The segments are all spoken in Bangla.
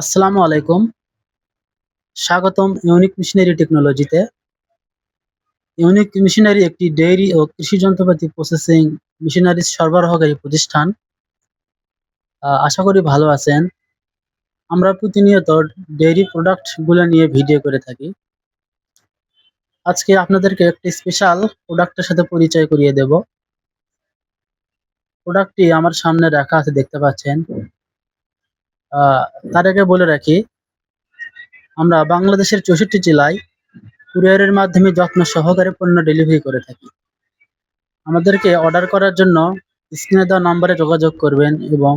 আসসালামু আলাইকুম। স্বাগতম ইউনিক মেশিনারি টেকনোলজিতে। ইউনিক মেশিনারি একটি ডেইরি ও কৃষি যন্ত্রপাতি প্রসেসিং মেশিনারি সরবরাহকারী প্রতিষ্ঠান। আশা করি ভালো আছেন। আমরা প্রতিনিয়ত ডেইরি প্রোডাক্টগুলো নিয়ে ভিডিও করে থাকি। আজকে আপনাদেরকে একটি স্পেশাল প্রোডাক্টের সাথে পরিচয় করিয়ে দেব। প্রোডাক্টটি আমার সামনে রাখা আছে, দেখতে পাচ্ছেন। তার আগে বলে রাখি, আমরা বাংলাদেশের চৌষট্টি জেলায় কুরিয়ারের মাধ্যমে যত্ন সহকারে পণ্য ডেলিভারি করে থাকি। আমাদেরকে অর্ডার করার জন্য স্ক্রিনে দেওয়া নম্বরে যোগাযোগ করবেন এবং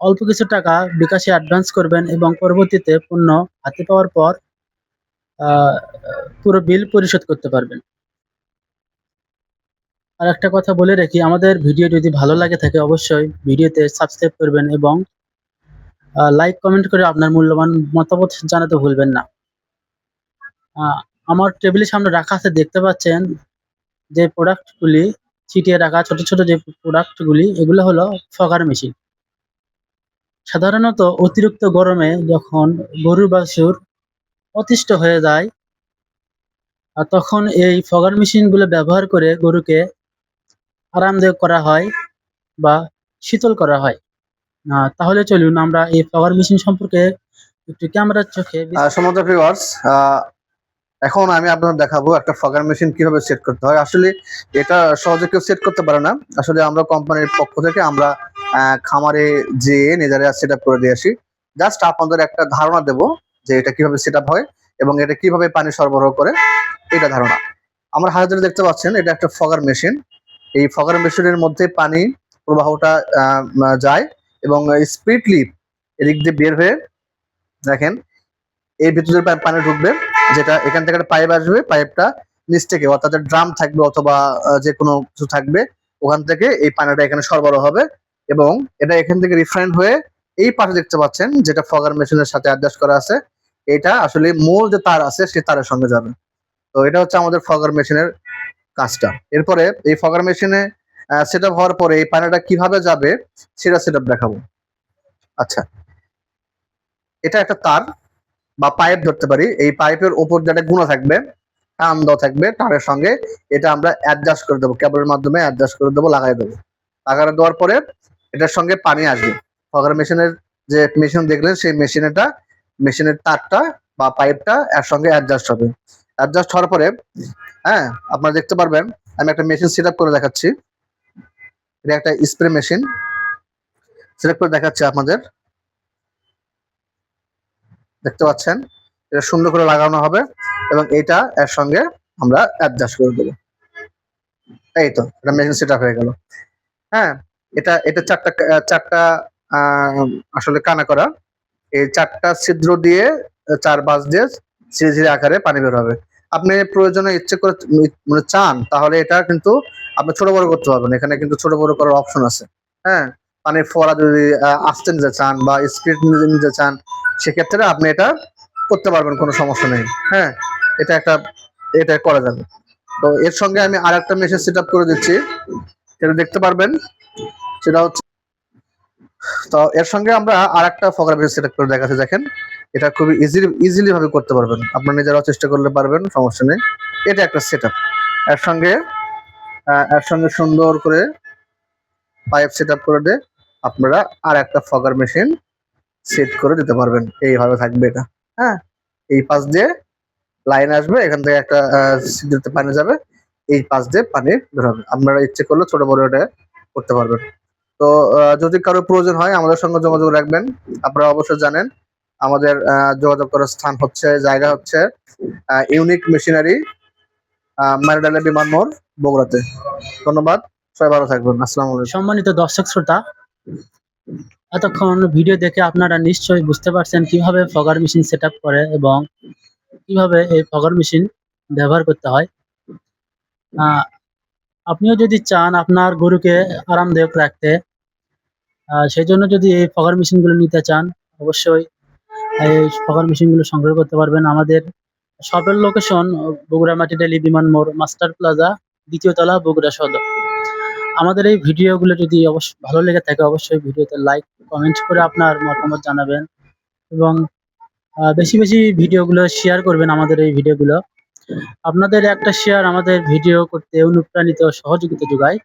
অল্প কিছু টাকা বিকাশে অ্যাডভান্স করবেন এবং পরবর্তীতে পণ্য হাতে পাওয়ার পর পুরো বিল পরিশোধ করতে পারবেন। আর একটা কথা বলে রাখি, আমাদের ভিডিও যদি ভালো লাগে থাকে অবশ্যই ভিডিওতে সাবস্ক্রাইব করবেন এবং লাইক কমেন্ট করে আপনার মূল্যবান মতামত জানাতে ভুলবেন না। আমার টেবিলের সামনে রাখা আছে, দেখতে পাচ্ছেন যে প্রোডাক্টগুলি ছিটিয়ে রাখা, ছোট ছোট যে প্রোডাক্টগুলি এগুলো হলো ফগার মেশিন সাধারণত অতিরিক্ত গরমে যখন গরুর বাছুর অতিষ্ঠ হয়ে যায় তখন এই ফগার মেশিনগুলো ব্যবহার করে গরুকে আরামদায়ক করা হয় বা শীতল করা হয়। তাহলে চলুন আমরা এই ফগার মেশিন সম্পর্কে একটু ক্যামেরার চোখে সমুদ্র এখন আমি আপনাদের দেখাবো একটা ফগার মেশিন কীভাবে সেট করতে হয়। আসলে এটা সহজে কেউ সেট করতে পারে না। আসলে আমরা কোম্পানির পক্ষ থেকে আমরা খামারে যেয়ে নিজেরা সেট আপ করে দিয়ে আসি। জাস্ট আপনাদের একটা ধারণা দেব যে এটা কীভাবে সেট হয় এবং এটা কীভাবে পানি সরবরাহ করে। এটা ধারণা। আমরা যেটা দেখতে পাচ্ছেন, এটা একটা ফগার মেশিন এই ফগার মেশিনের মধ্যে পানি প্রবাহটা যায়। এবং স্পিডলি এদিক দিয়ে বের হয়ে দেখেন, এই ভিতরে পানি ঢুকবে, যেটা এখান থেকে একটা পাইপ আসবে পাইপটা নিচ থেকে, অর্থাৎ ড্রাম থাকবে অথবা যে কোনো কিছু থাকবে, ওখান থেকে এই পানিটা এখানে সরবরাহ হবে এবং এটা এখান থেকে রিফাইন্ড হয়ে এই পাশে দেখতে পাচ্ছেন, যেটা ফগার মেশিনের সাথে অ্যাডজাস্ট করা আছে, এটা আসলে মূল যে তার আছে সেই তারের সঙ্গে যাবে। তো এটা হচ্ছে আমাদের ফগার মেশিনের কাজটা। এরপরে এই ফগার মেশিনে সেট আপ হওয়ার পরে এই পানিটা কীভাবে যাবে সেটা সেট আপ দেখাবো। আচ্ছা। এটা একটা তার বা পাইপ ধরতে পারি। এই পাইপের উপর যেটা গুণা থাকবে, টান দেওয়া থাকবে তারের সঙ্গে, এটা আমরা অ্যাডজাস্ট করে দেবো। কেবলের মাধ্যমে অ্যাডজাস্ট করে দেবো, লাগাই দেবো। লাগাই দেওয়ার পরে এটার সঙ্গে পানি আসবে। ফগার মেশিনের যে মেশিন দেখলেন, সেই মেশিনেটা মেশিনের তারটা বা পাইপটা এর সঙ্গে অ্যাডজাস্ট হবে। অ্যাডজাস্ট হওয়ার পরে হ্যাঁ আপনারা দেখতে পারবেন, আমি একটা মেশিন সেট করে দেখাচ্ছি। এটা একটা স্প্রে মেশিন সেট করে দেখাচ্ছি আপনাদের। দেখতে পাচ্ছেন? এটা সুন্দর করে লাগানো হবে এবং এটা এর সঙ্গে আমরা অ্যাডজাস্ট করে দেবো। এই তো, এটা মেশিন সেট হয়ে গেল। হ্যাঁ এটা এটা চারটা চারটা আসলে কানা করা। এই চারটা ছিদ্র দিয়ে, চার বাস দিয়ে ধীরে ধীরে আকারে পানি বের হবে। আপনি প্রয়োজনে ইচ্ছে করে মানে চান, তাহলে এটা কিন্তু আপনি ছোট বড় করতে পারবেন। এখানে কিন্তু ছোট বড় করার অপশন আছে। হ্যাঁ? পানির ফোয়ারা যদি আসতে নিতে চান বা স্পিড নিতে চান, সেক্ষেত্রে আপনি এটা করতে পারবেন, কোনো সমস্যা নেই। হ্যাঁ? এটা একটা, এটা করা যাবে। তো এর সঙ্গে আমি আর একটা মেশিন সেট করে দিচ্ছি। সেটা দেখতে পারবেন। সেটা হচ্ছে, তো এর সঙ্গে আমরা আর একটা ফকার মেশিন সেট করে দেখাতে দেখেন। এটা খুবই ইজিলি ইজিলি ভাবে করতে পারবেন। আপনারা নিজেরাও চেষ্টা করলে পারবেন, সমস্যা নেই। এটা একটা সেট আপ এর সঙ্গে এর সঙ্গে সুন্দর করে পাইপ সেট করে দিয়ে আপনারা আর একটা ফগার মেশিন সেট করে দিতে পারবেন। এইভাবে থাকবে এটা। হ্যাঁ? এই পাশ দিয়ে লাইন আসবে, এখান থেকে একটা সিদ্ধতে পানি যাবে, এই পাশ দিয়ে পানি বের হবে। আপনারা ইচ্ছে করলে ছোট বড় এটা করতে পারবেন। তো যদি কারও প্রয়োজন হয়, আমাদের সঙ্গে যোগাযোগ রাখবেন। আপনারা অবশ্যই জানেন, আমাদের যোগাযোগ করার স্থান হচ্ছে, জায়গা হচ্ছে ইউনিক মেশিনারি মারিডালা বিমান মোড় বগুড়াতে। ধন্যবাদ, সবাই ভালো থাকবেন, আসসালামু আলাইকুম। সম্মানিত দর্শক শ্রোতা, এতক্ষণ ভিডিও দেখে আপনারা নিশ্চয়ই বুঝতে পারছেন কীভাবে ফগার মেশিন সেট করে এবং কীভাবে এই ফগার মেশিন ব্যবহার করতে হয়। আপনিও যদি চান আপনার গরুকে আরামদায়ক রাখতে সেই জন্য যদি এই ফগার মেশিনগুলো নিতে চান, অবশ্যই এই ফগার মেশিনগুলো সংগ্রহ করতে পারবেন আমাদের শপের লোকেশন বগুড়া মাটিডালি বিমান মোড়, মাস্টার প্লাজা, দ্বিতীয় তলা, বগুড়া সদর। আমাদের এই ভিডিওগুলো যদি অবশ্য ভালো লেগে থাকে, অবশ্যই ভিডিওতে লাইক কমেন্ট করে আপনার মতামত জানাবেন এবং বেশি বেশি ভিডিওগুলো শেয়ার করবেন আমাদের এই ভিডিওগুলো। আপনাদের একটা শেয়ার আমাদের ভিডিও করতে অনুপ্রাণিত সহযোগিতা যোগায়।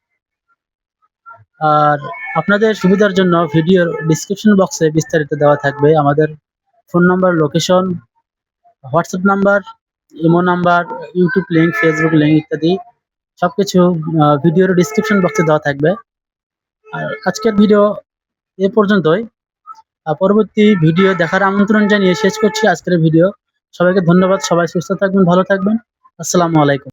আর আপনাদের সুবিধার জন্য ভিডিওর ডিসক্রিপশন বক্সে বিস্তারিত দেওয়া থাকবে আমাদের phone number location WhatsApp number imo number YouTube link Facebook link ইত্যাদি সব কিছু ভিডিওর ডিসক্রিপশন বক্সে দেওয়া থাকবে। আর আজকের ভিডিও এ পর্যন্তই। পরবর্তী ভিডিও দেখার আমন্ত্রণ জানিয়ে শেষ করছি আজকের ভিডিও সবাইকে ধন্যবাদ, সবাই সুস্থ থাকবেন, ভালো থাকবেন। আসসালামু আলাইকুম।